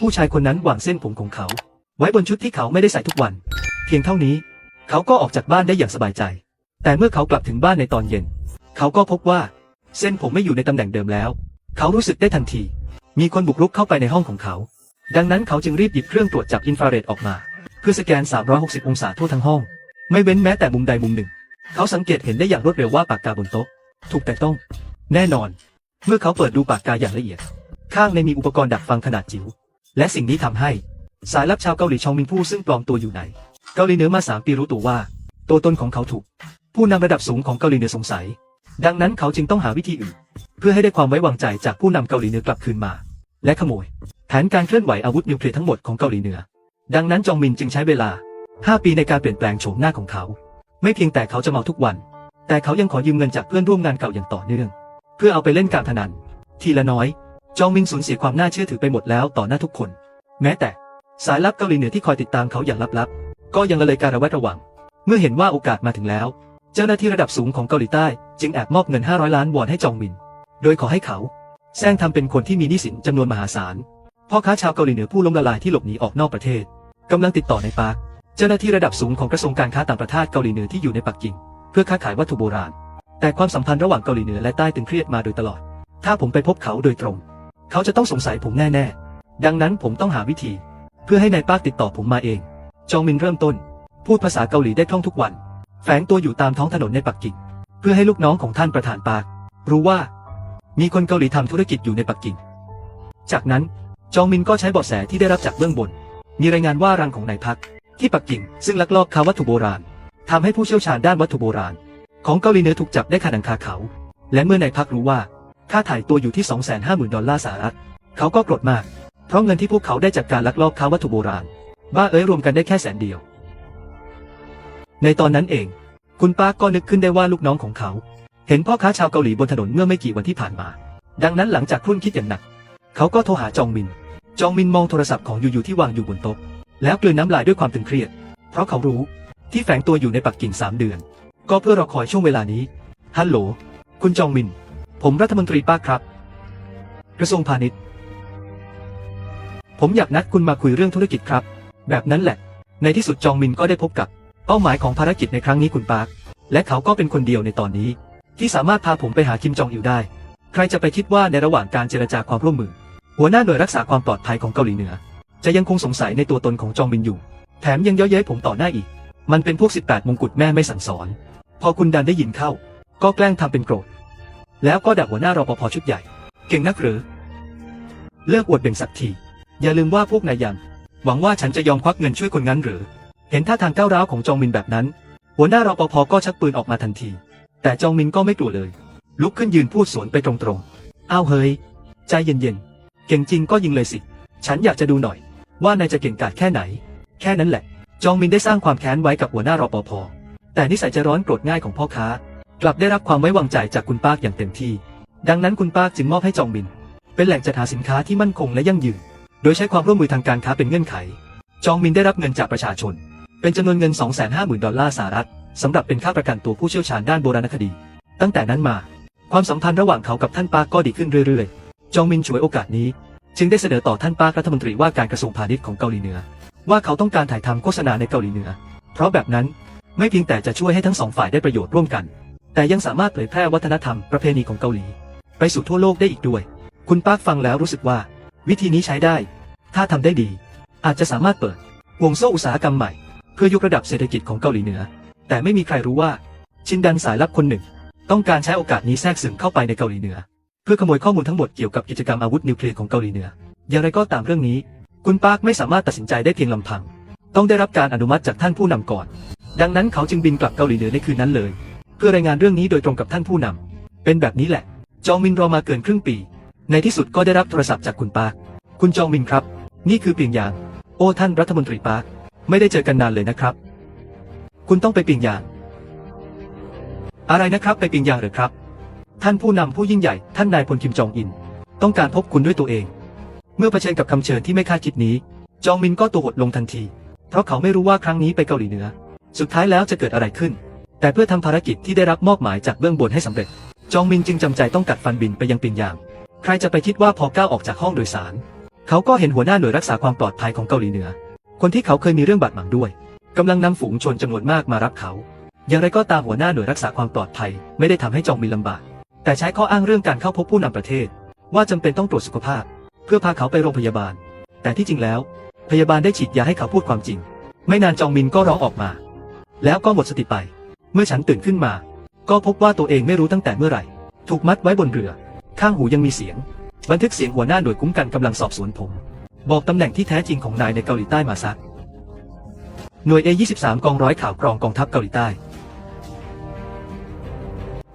ผู้ชายคนนั้นวางเส้นผมของเขา ไว้บนชุดที่เขาไม่ได้ใส่ทุกวัน เพียงเท่านี้ เขาก็ออกจากบ้านได้อย่างสบายใจ แต่เมื่อเขากลับถึงบ้านในตอนเย็น เขาก็พบว่า เส้นผมไม่อยู่ในตำแหน่งเดิมแล้ว เขารู้สึกได้ทันที มีคนบุกรุกเข้าไปในห้องของเขา ดังนั้นเขาจึงรีบหยิบเครื่องตรวจจับอินฟราเรดออกมา เพื่อสแกน 360 องศาทั่วทั้งห้อง ไม่เว้นแม้แต่มุมใดมุมหนึ่ง เขาสังเกตเห็นได้อย่างรวดเร็วว่าปากกาบนโต๊ะ ถูกแต่ต้อง แน่นอน เมื่อเขาเปิดดูปากกาอย่างละเอียด ข้างในมีอุปกรณ์ดักฟังขนาดจิ๋ว และสิ่งนี้ทำให้ สายลับชาวเกาหลีชองมินผู้ซึ่งปลอมตัวอยู่ใน เกาหลีเหนือมาสามปีรู้ตัวว่า ตัวตนของเขาถูก ผู้นำระดับสูงของเกาหลีเหนือสงสัย ดังนั้นเขาจึงต้องหาวิธีอื่น เพื่อให้ได้ความไว้วางใจจากผู้นำเกาหลีเหนือกลับคืนมา และขโมย แผนการเคลื่อนไหวอาวุธนิวเคลียร์ทั้งหมดของเกาหลีเหนือ ดังนั้นจองมินจึงใช้เวลา 5 ปีในการเปลี่ยนแปลงโฉมหน้าของเขา ไม่เพียงแต่เขาจะเมาทุกวัน แต่เขายังขอยืมเงินจากเพื่อนร่วมงานเก่าอย่างต่อเนื่อง เพื่อเอาไปเล่นการพนัน ทีละน้อย จองมินสูญเสียความน่าเชื่อถือไปหมดแล้วต่อหน้าทุกคน แม้แต่ สายลับเกาหลีเหนือที่คอยติดตามเขาอย่างลับๆ ก็ยังละเลยการระแวดระวัง เมื่อเห็นว่าโอกาสมาถึงแล้ว เจ้าหน้าที่ระดับสูงของเกาหลีใต้ จึงแอบมอบเงิน 500 ล้านวอนให้จองมิน โดยขอให้เขาแซงทำเป็นคนที่มีหนี้สินจำนวนมหาศาลพ่อค้าชาวเกาหลีเหนือผู้ล้มละลายที่หลบหนีออกนอกประเทศกำลังติดต่อในปาร์คเจ้าหน้าที่ระดับสูงของกระทรวงการค้าต่างประเทศเกาหลีเหนือที่อยู่ในปักกิ่ง เพื่อค้าขายวัตถุโบราณ แต่ความสัมพันธ์ระหว่างเกาหลีเหนือและใต้ตึงเครียดมาโดยตลอด ถ้าผมไปพบเขาโดยตรง เขาจะต้องสงสัยผมแน่ๆ ดังนั้นผมต้องหาวิธี เพื่อให้นายปาติดต่อผมมาเอง จองมินเริ่มต้น พูดภาษาเกาหลีได้คล่องทุกวัน แฝงตัวอยู่ตามท้องถนนในปักกิ่ง เพื่อให้ลูกน้องของท่านประธานปาร์ครู้ว่า มีคนเกาหลีทำธุรกิจอยู่ในปักกิ่ง จากนั้นจองมินก็ใช้เบาะแสที่ได้รับจากเบื้องบน มีรายงานว่ารังของนายพัก ที่ปักกิ่ง ซึ่งลักลอบค้าวัตถุโบราณทำให้ผู้เชี่ยวชาญด้านวัตถุโบราณ ของเกาหลีเหนือถูกจับได้คาหนังคาเขา และเมื่อนายพักรู้ว่า ค่าถ่ายตัวอยู่ที่ 250,000 ดอลลาร์สหรัฐ เขาก็โกรธมาก เพราะเงินที่พวกเขาได้จากการลักลอบค้าวัตถุโบราณ บ้าเอ้ยรวมกันได้แค่แสนเดียว ในตอนนั้นเอง คุณป้าก็นึกขึ้นได้ว่าลูกน้องของเขา เห็นพ่อค้าชาวเกาหลีบนถนนเมื่อไม่กี่วันที่ผ่านมา ดังนั้นหลังจากครุ่นคิดอย่างหนัก เขาก็โทรหาจองมิน จองมินมองโทรศัพท์ของยูยูที่วางอยู่บนโต๊ะ แล้วกลืนน้ำลายด้วยความตึงเครียด เพราะเขารู้ที่แฝงตัวอยู่ในปักกิ่งสามเดือน ก็เพื่อรอคอยช่วงเวลานี้ ฮัลโหล คุณจองมิน ผมรัฐมนตรีป้าครับ กระทรวงพาณิชย์ ผมอยากนัดคุณมาคุยเรื่องธุรกิจครับ แบบนั้นแหละ ในที่สุดจองมินก็ได้พบกับ เป้าหมายของภารกิจในครั้งนี้คุณปาร์คและเขาก็เป็นคนเดียวในตอนนี้ ที่สามารถพาผมไปหาคิมจองอิลได้ ใครจะไปคิดว่าในระหว่างการเจรจาความร่วมมือ หัวหน้าหน่วยรักษาความปลอดภัยของเกาหลีเหนือ จะยังคงสงสัยในตัวตนของจองมินอยู่ แถมยังเย้อเย้ยผมต่อหน้าอีก มันเป็นพวก 18 มงกุฎแม่ไม่สั่งสอน พอคุณดันได้ยินเข้า ก็แกล้งทำเป็นโกรธ แล้วก็ดักหัวหน้ารปภชุดใหญ่ เก่งนักหรือ เลิกอวดเบ่งสักที อย่าลืมว่าพวกนายยัง หวังว่าฉันจะยอมควักเงินช่วยคนงั้นหรือ เห็นท่าทางก้าวร้าวของจองมินแบบนั้น หัวหน้ารปภก็ชักปืนออกมาทันที แต่จองมินก็ไม่กลัวเลย ลุกขึ้นยืนพูดสวนไปตรงๆอ้าวเฮ้ย ใจเย็นๆ เก่งจริงก็ยิงเลยสิ ฉันอยากจะดูหน่อย ว่านายจะเก่งกาจแค่ไหน แค่นั้นแหละ จองมินได้สร้างความแค้นไว้กับหัวหน้ารปภแต่นิสัยใจร้อนโกรธง่ายของพ่อค้า กลับได้รับความไว้วางใจจากคุณปาร์คอย่างเต็มที่ ดังนั้นคุณปาร์คจึงมอบให้จองมิน เป็นแหล่งจัดหาสินค้าที่มั่นคงและยั่งยืน โดยใช้ความร่วมมือทางการค้าเป็นเงื่อนไข จองมินได้รับเงินจากประชาชน เป็นจำนวนเงิน 250,000 ดอลลาร์สหรัฐสำหรับเป็นค่าประกันตัวผู้เชี่ยวชาญด้านโบราณคดี ตั้งแต่นั้นมา ความสัมพันธ์ระหว่างเขากับท่านปาร์คก็ดีขึ้นเรื่อยๆ จองมินฉวยโอกาสนี้ จึงได้เสนอต่อท่านปาร์ครัฐมนตรีว่าการกระทรวงพาณิชย์ของเกาหลีเหนือ ว่าเขาต้องการถ่ายทำโฆษณาในเกาหลีเหนือ เพราะแบบนั้นไม่เพียงแต่จะช่วยให้ทั้งสองฝ่ายได้ประโยชน์ร่วมกัน แต่ยังสามารถเผยแพร่วัฒนธรรมประเพณีของเกาหลี ไปสู่ทั่วโลกได้อีกด้วย คุณปาร์คฟังแล้วรู้สึกว่า วิธีนี้ใช้ได้ ถ้าทำได้ดี อาจจะสามารถเปิดวงโซ่อุตสาหกรรมใหม่ เพื่อยกระดับเศรษฐกิจของเกาหลีเหนือ แต่ไม่มีใครรู้ว่า ชินดันสายลับคนหนึ่ง ต้องการใช้โอกาสนี้แทรกซึมเข้าไปในเกาหลีเหนือ เพื่อขโมยข้อมูลทั้งหมดเกี่ยวกับกิจกรรมอาวุธนิวเคลียร์ของเกาหลีเหนือ อย่างไรก็ตามเรื่องนี้ คุณปาร์คไม่สามารถตัดสินใจได้เพียงลำพัง ต้องได้รับการอนุมัติจากท่านผู้นำก่อน ดังนั้นเขาจึงบินกลับเกาหลีเหนือในคืนนั้นเลย พื่อรายงานเรื่องนี้โดยตรงกับท่านผู้นำ เป็นแบบนี้แหละ จองมินรอมาเกินครึ่งปี ในที่สุดก็ได้รับโทรศัพท์จากคุณปาร์คคุณจองมินครับ นี่คือเปียงยาง โอ้ท่านรัฐมนตรีปาร์คไม่ได้เจอกันนานเลยนะครับ คุณต้องไปเปียงยาง อะไรนะครับไปเปียงยางหรือครับ ท่านผู้นำผู้ยิ่งใหญ่ ท่านนายพลคิมจองอิน ต้องการพบคุณด้วยตัวเอง เมื่อเผชิญกับคำเชิญที่ไม่คาดคิดนี้ จองมินก็ตัวหดลงทันที เพราะเขาไม่รู้ว่าครั้งนี้ไปเกาหลีเหนือ สุดท้ายแล้วจะเกิดอะไรขึ้น แต่เพื่อทำภารกิจที่ได้รับมอบหมายจากเบื้องบนให้สำเร็จ จองมินจึงจำใจต้องกัดฟันบินไปยังปียงยาง ใครจะไปคิดว่าพอก้าวออกจากห้องโดยสาร เขาก็เห็นหัวหน้าหน่วยรักษาความปลอดภัยของเกาหลีเหนือ คนที่เขาเคยมีเรื่องบาดหมางด้วยกำลังนำฝูงชนจำนวนมากมารับเขา อย่างไรก็ตามหัวหน้าหน่วยรักษาความปลอดภัย ไม่ได้ทำให้จองมินลำบาก แต่ใช้ข้ออ้างเรื่องการเข้าพบผู้นำประเทศ ว่าจำเป็นต้องตรวจสุขภาพ เพื่อพาเขาไปโรงพยาบาล แต่ที่จริงแล้ว พยาบาลได้ฉีดยาให้เขาพูดความจริง ไม่นานจองมินก็ร้องออกมา แล้วก็หมดสติไป เมื่อฉันตื่นขึ้นมา ก็พบว่าตัวเองไม่รู้ตั้งแต่เมื่อไหร่ ถูกมัดไว้บนเรือ ข้างหูยังมีเสียง บันทึกเสียงหัวหน้าหน่วยคุ้มกันกำลังสอบสวนผม บอกตำแหน่งที่แท้จริงของนายในเกาหลีใต้มาซักหน่วย A23 กองร้อยข่าวกรองกองทัพเกาหลีใต้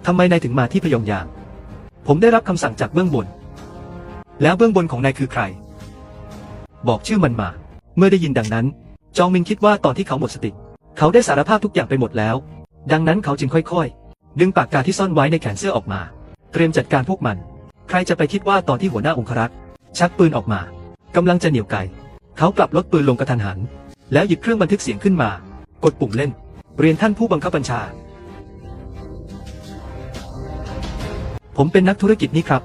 ทำไมนายถึงมาที่พยองยาง ผมได้รับคำสั่งจากเบื้องบน แล้วเบื้องบนของนายคือใคร บอกชื่อมันมา เมื่อได้ยินดังนั้น จองมินคิดว่าตอนที่เขาหมดสติ เขาได้สารภาพทุกอย่างไปหมดแล้ว ดังนั้นเขาจึงค่อยๆ ดึงปากกาที่ซ่อนไว้ในแขนเสื้อออกมา เตรียมจัดการพวกมัน ใครจะไปคิดว่าตอนที่หัวหน้าองครักษ์ชักปืนออกมากำลังจะเหนี่ยวไกเขากลับลดปืนลงกระทันหัน แล้วหยิบเครื่องบันทึกเสียงขึ้นมา กดปุ่มเล่น เรียนท่านผู้บังคับบัญชา ผมเป็นนักธุรกิจนี่ครับ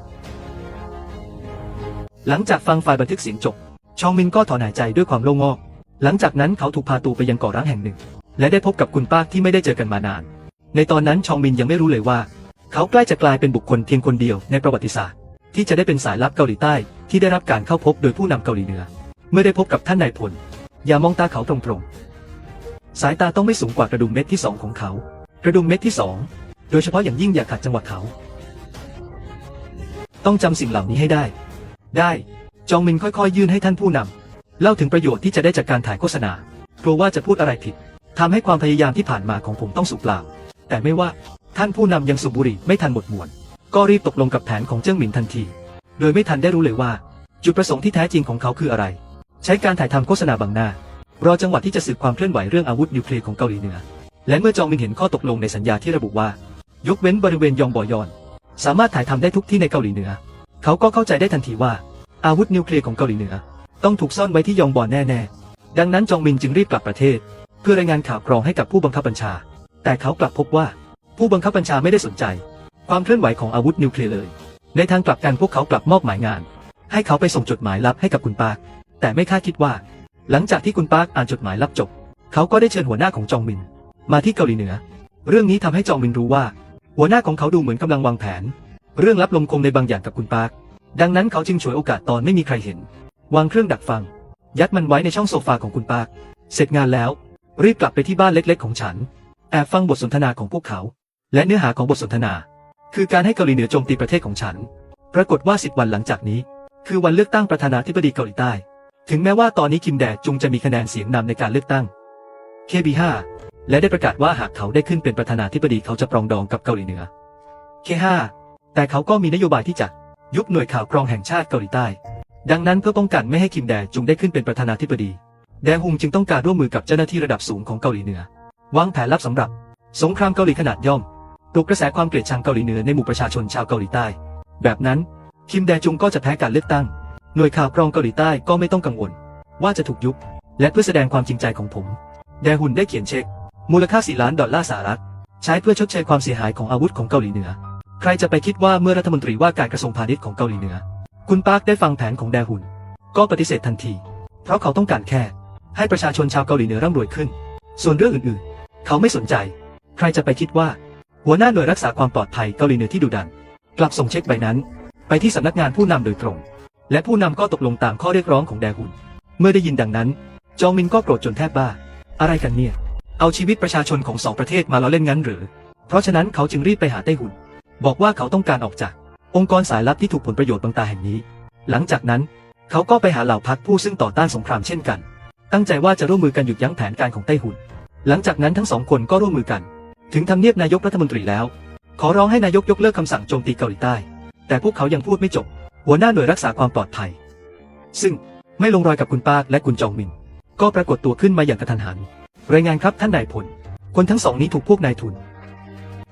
หลังจากฟังไฟล์บันทึกเสียงจบ ชองมินก็ถอนหายใจด้วยความโล่งอก หลังจากนั้นเขาถูกพาตัวไปยังเกาะร้างแห่งหนึ่ง และได้พบกับคุณป้าที่ไม่ได้เจอกันมานาน ในตอนนั้นชองมินยังไม่รู้เลยว่า เขาใกล้จะกลายเป็นบุคคลเพียงคนเดียวในประวัติศาสตร์ ที่จะได้เป็นสายลับเกาหลีใต้ที่ได้รับการเข้าพบโดยผู้นำเกาหลีเหนือ เมื่อได้พบกับท่านนายพล อย่ามองตาเขาตรงๆ สายตาต้องไม่สูงกว่ากระดุมเม็ดที่สองของเขา กระดุมเม็ดที่สองโดยเฉพาะอย่างยิ่งอย่าขัดจังหวะเขา ต้องจำสิ่งเหล่านี้ให้ได้ ได้ จองมินค่อยๆ ยื่นให้ท่านผู้นำเล่าถึงประโยชน์ที่จะได้จากการถ่ายโฆษณากลัวว่าจะพูดอะไรผิด ทำให้ความพยายามที่ผ่านมาของผมต้องสูญเปล่า แต่ไม่ว่าท่านผู้นำยังสูบบุหรี่ไม่ทันหมดมวนก็รีบตกลงกับแผนของเจิ้งหมินทันที โดยไม่ทันได้รู้เลยว่า จุดประสงค์ที่แท้จริงของเขาคืออะไร ใช้การถ่ายทำโฆษณาบังหน้ารอจังหวะที่จะสืบความเคลื่อนไหวเรื่องอาวุธนิวเคลียร์ของเกาหลีเหนือ และเมื่อจองมินเห็นข้อตกลงในสัญญาที่ระบุว่า ยกเว้นบริเวณยองบอยอน สามารถถ่ายทำได้ทุกที่ในเกาหลีเหนือ เขาก็เข้าใจได้ทันทีว่า อาวุธนิวเคลียร์ของเกาหลีเหนือ ต้องถูกซ่อนไว้ที่ยองบอนแน่ๆ ดังนั้นจองมินจึงรีบกลับประเทศ เพื่อรายงานข่าวกรองให้กับผู้บังคับบัญชา แต่เขากลับพบว่า ผู้บังคับบัญชาไม่ได้สนใจ ความเคลื่อนไหวของอาวุธนิวเคลียร์เลย ในทางกลับกันพวกเขากลับมอบหมายงาน ให้เขาไปส่งจดหมายลับให้กับคุณปาร์คแต่ไม่คาดคิดว่า หลังจากที่คุณปาร์คอ่านจดหมายลับจบ เขาก็ได้เชิญหัวหน้าของจองมิน มาที่เกาหลีเหนือ เรื่องนี้ทำให้จองมินรู้ว่า หัวหน้าของเขาดูเหมือนกำลังวางแผน เรื่องลับลมคมในบางอย่างกับคุณปาร์คดังนั้นเขาจึงฉวยโอกาสตอนไม่มีใครเห็น วางเครื่องดักฟัง ยัดมันไว้ในช่องโซฟาของคุณปาร์คเสร็จงานแล้ว รีบกลับไปที่บ้านเล็กๆของฉัน แอบฟังบทสนทนาของพวกเขา และเนื้อหาของบทสนทนา คือการให้เกาหลีเหนือโจมตีประเทศของฉัน ปรากฏว่าสิบวันหลังจากนี้ คือวันเลือกตั้งประธานาธิบดีเกาหลีใต้ ถึงแม้ว่าตอนนี้คิมแดจุงจะมีคะแนนเสียงนำในการเลือกตั้ง KB5 และได้ประกาศว่าหากเขาได้ขึ้นเป็นประธานาธิบดีเขาจะปรองดองกับเกาหลีเหนือ K5 แต่เขาก็มีนโยบายที่จะยุบหน่วยข่าวกรองแห่งชาติเกาหลีใต้ ดังนั้นเพื่อป้องกันไม่ให้คิมแดจุงได้ขึ้นเป็นประธานาธิบดี แดฮุงจึงต้องการร่วมมือกับเจ้าหน้าที่ระดับสูงของเกาหลีเหนือวางแผนลับสำหรับ สงครามเกาหลีขนาดย่อมปลุกกระแสความเกลียดชังเกาหลีเหนือในหมู่ประชาชนชาวเกาหลีใต้ แบบนั้น คิมแดจุงก็จะแพ้การเลือกตั้ง หน่วยข่าวกรองเกาหลีใต้ก็ไม่ต้องกังวล ว่าจะถูกยุบ และเพื่อแสดงความจริงใจของผม แดฮุนได้เขียนเช็ค มูลค่า4ล้านดอลลาร์สหรัฐ ใช้เพื่อชดเชยความเสียหายของอาวุธของเกาหลีเหนือ ใครจะไปคิดว่าเมื่อรัฐมนตรีว่าการกระทรวงพาณิชย์ของเกาหลีเหนือ คุณปาร์คได้ฟังแผนของแดฮุน ก็ปฏิเสธทันที เพราะเขาต้องการแค่ ให้ประชาชนชาวเกาหลีเหนือร่ำรวยขึ้น ส่วนเรื่องอื่นๆ เขาไม่สนใจ ใครจะไปคิดว่า หัวหน้าหน่วยรักษาความปลอดภัยเกาหลีเหนือที่ดุดัน กลับส่งเช็คใบนั้น ไปที่สำนักงานผู้นำโดยตรง และผู้นำก็ตกลงตามข้อเรียกร้องของแดฮุน เมื่อได้ยินดังนั้น จองมินก็โกรธจนแทบบ้า อะไรกันเนี่ย เอาชีวิตประชาชนของสองประเทศมาล้อเล่นงั้นหรือ เพราะฉะนั้นเขาจึงรีบไปหาไต้หุน บอกว่าเขาต้องการออกจาก องค์กรสายลับที่ถูกผลประโยชน์บางตาแห่งนี้ หลังจากนั้น เขาก็ไปหาเหล่าพักผู้ซึ่งต่อต้านสงครามเช่นกัน ตั้งใจว่าจะร่วมมือกันหยุดยั้งแผนการของไต้หุ่น หลังจากนั้นทั้งสองคนก็ร่วมมือกัน ถึงทำเนียบนายกรัฐมนตรีแล้ว ขอร้องให้นายกยกเลิกคำสั่งโจมตีเกาหลีใต้ แต่พวกเขายังพูดไม่จบ หัวหน้าหน่วยรักษาความปลอดภัย ซึ่งไม่ลงรอยกับคุณปาและคุณจองมิน ก็ปรากฏตัวขึ้นมาอย่างกระทันหัน รายงานครับท่านนายพล คนทั้งสองนี้ถูกพวกนายทุน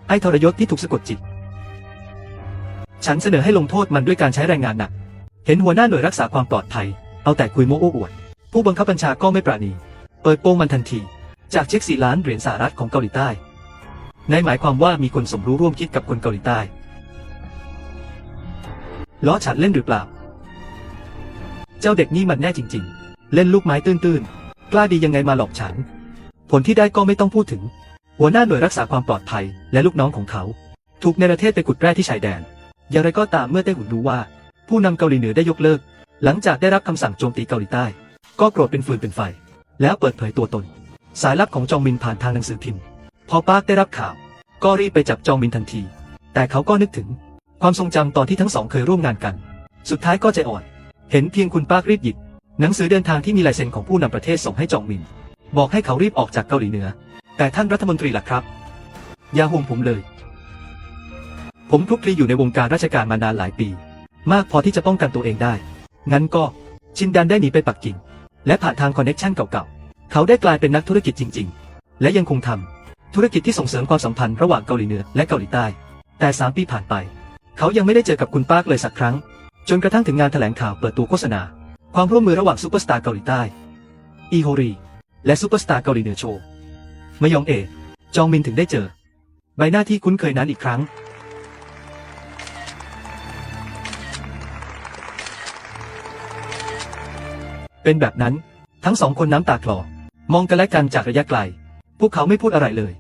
ไอ้ทรยศที่ถูกสะกดจิต ฉันเสนอให้ลงโทษมันด้วยการใช้แรงงานหนัก เห็นหัวหน้าหน่วยรักษาความปลอดภัย เอาแต่คุยโม้โอ้อวด ผู้บังคับบัญชาก็ไม่ปราณี เปิดโปงมันทันที จากเช็คสี่ล้านเหรียญสหรัฐของเกาหลีใต้ ในหมายความว่ามีคนสมรู้ร่วมคิดกับคนเกาหลีใต้ ล้อฉันเล่นหรือเปล่า เจ้าเด็กนี่มันแน่จริง ๆ เล่นลูกไม้ตื้นๆ กล้าดียังไงมาหลอกฉัน ผลที่ได้ก็ไม่ต้องพูดถึง หัวหน้าหน่วยรักษาความปลอดภัยและลูกน้องของเขา ถูกในประเทศไปขุดแร่ที่ชายแดน อย่างไรก็ตามเมื่อไต้หวันรู้ว่า ผู้นำเกาหลีเหนือได้ยกเลิก หลังจากได้รับคำสั่งโจมตีเกาหลีใต้ ก็โกรธเป็นฟืนเป็นไฟ แล้วเปิดเผยตัวตน สายลับของจองมินผ่านทางหนังสือพิมพ์ พอปาร์คได้รับข่าว ก็รีบไปจับจองมินทันที แต่เขาก็นึกถึง ความทรงจำตอนที่ทั้งสองเคยร่วมงานกัน สุดท้ายก็ใจอ่อน เห็นเพียงคุณปาร์ครีบหยิบหนังสือเดินทางที่มีลายเซ็นของผู้นำประเทศส่งให้จองมิน บอกให้เขารีบออกจากเกาหลีเหนือ แต่ท่านรัฐมนตรีล่ะครับ อย่าห่วงผมเลย ผมคลุกคลีอยู่ในวงการราชการมานานหลายปี มากพอที่จะป้องกันตัวเองได้ งั้นก็ชินดันได้หนีไปปักกิ่ง และผ่านทางคอนเน็กชันเก่าๆ เขาได้กลายเป็นนักธุรกิจจริง ๆ และยังคงทำธุรกิจที่ส่งเสริมความสัมพันธ์ระหว่างเกาหลีเหนือและเกาหลีใต้ แต่สามปีผ่านไป เขายังไม่ได้เจอกับคุณปาร์คเลยสักครั้ง จนกระทั่งถึงงานแถลงข่าวเปิดตัวโฆษณา ความร่วมมือระหว่างซูเปอร์สตาร์เกาหลีใต้ อีโฮรี และซูเปอร์สตาร์เกาหลีเหนือโชว์มยองเอ จองมินถึงได้เจอ ใบหน้าที่คุ้นเคยนั้นอีกครั้ง เป็นแบบนั้น ทั้งสองคนน้ำตาคลอ มองกันและกันจากระยะไกล พวกเขาไม่พูดอะไรเลย